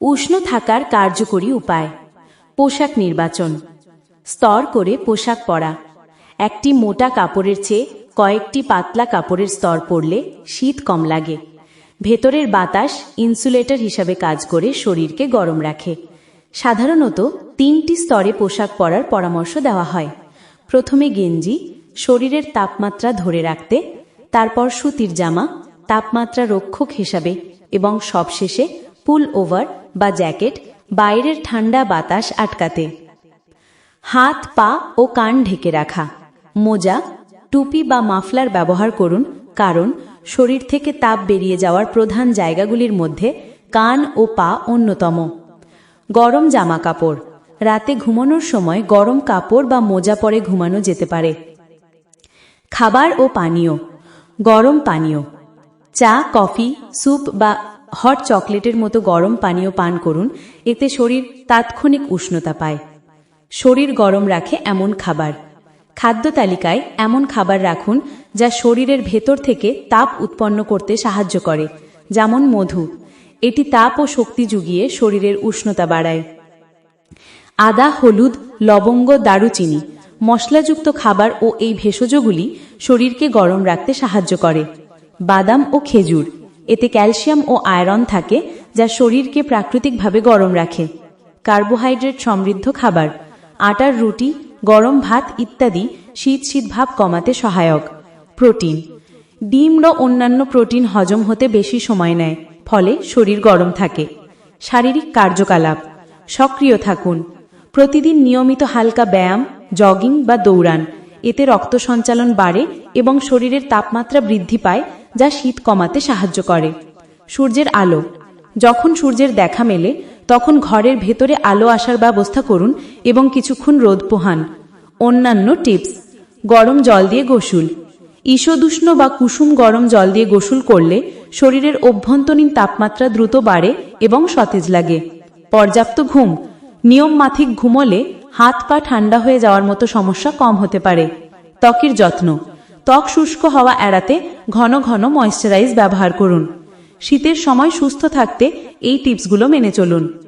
উষ্ণ থাকার কার্যকরী উপায়। পোশাক নির্বাচন। স্তর করে পোশাক পরা। একটি মোটা কাপড়ের চেয়ে কয়েকটি পাতলা কাপড়ের স্তর পরলে শীত কম লাগে। ভেতরের বাতাস ইনসুলেটর হিসাবে কাজ করে শরীরকে গরম রাখে। সাধারণত তিনটি স্তরে পোশাক পরার পরামর্শ দেওয়া হয়। প্রথমে গেঞ্জি, শরীরের তাপমাত্রা ধরে রাখতে, তারপর সুতির জামা, তাপমাত্রা রক্ষক হিসাবে এবং সবশেষে পুল ওভার বা জ্যাকেট বাইরের ঠান্ডা বাতাস আটকাতে। হাত, পা ও কান ঢেকে রাখা। মোজা, টুপি বা মাফলার ব্যবহার করুন, কারণ শরীর থেকে তাপ বেরিয়ে যাওয়ার প্রধান জায়গাগুলির মধ্যে কান ও পা অন্যতম। গরম জামা কাপড়। রাতে ঘুমানোর সময় গরম কাপড় বা মোজা পরে ঘুমানো যেতে পারে। খাবার ও পানীয়। গরম পানীয়। চা, কফি, স্যুপ বা হট চকলেটের মতো গরম পানীয় পান করুন, এতে শরীর তাৎক্ষণিক উষ্ণতা পায়। শরীর গরম রাখে এমন খাবার। খাদ্য তালিকায় এমন খাবার রাখুন, যা শরীরের ভেতর থেকে তাপ উৎপন্ন করতে সাহায্য করে, যেমন মধু। এটি তাপ ও শক্তি জুগিয়ে শরীরের উষ্ণতা বাড়ায়। আদা, হলুদ, লবঙ্গ, দারুচিনি, মশলাযুক্ত খাবার ও এই ভেষজগুলি শরীরকে গরম রাখতে সাহায্য করে। বাদাম ও খেজুর। এতে ক্যালসিয়াম ও আয়রন থাকে, যা শরীরকে প্রাকৃতিকভাবে গরম রাখে। কার্বোহাইড্রেট সমৃদ্ধ খাবার, আটার রুটি, গরম ভাত ইত্যাদি শীত শীত ভাব কমাতে সহায়ক। প্রোটিন, ডিম ও অন্যান্য প্রোটিন হজম হতে বেশি সময় নেয়, ফলে শরীর গরম থাকে। শারীরিক কার্যকলাপ, সক্রিয় থাকুন। প্রতিদিন নিয়মিত হালকা ব্যায়াম, জগিং বা দৌড়ান। এতে রক্ত সঞ্চালন বাড়ে এবং শরীরের তাপমাত্রা বৃদ্ধি পায় যা শীত কমাতে সাহায্য করে। সূর্যের আলো। যখন সূর্যের দেখা মেলে, তখন ঘরের ভেতরে আলো আসার ব্যবস্থা করুন এবং কিছুক্ষণ রোদ পোহান। অন্যান্য টিপস। গরম জল দিয়ে গোসল। ঈশদুষ্ণ বা কুসুম গরম জল দিয়ে গোসল করলে শরীরের অভ্যন্তরীণ তাপমাত্রা দ্রুত বাড়ে এবং সতেজ লাগে। পর্যাপ্ত ঘুম। নিয়ম মাফিক ঘুমলে হাত পা ঠান্ডা হয়ে যাওয়ার মতো সমস্যা কম হতে পারে। ত্বকের যত্ন। ত্বক শুষ্ক হওয়া এড়াতে ঘন ঘন ময়শ্চারাইজ ব্যবহার করুন। শীতের সময় সুস্থ থাকতে এই টিপসগুলো মেনে চলুন।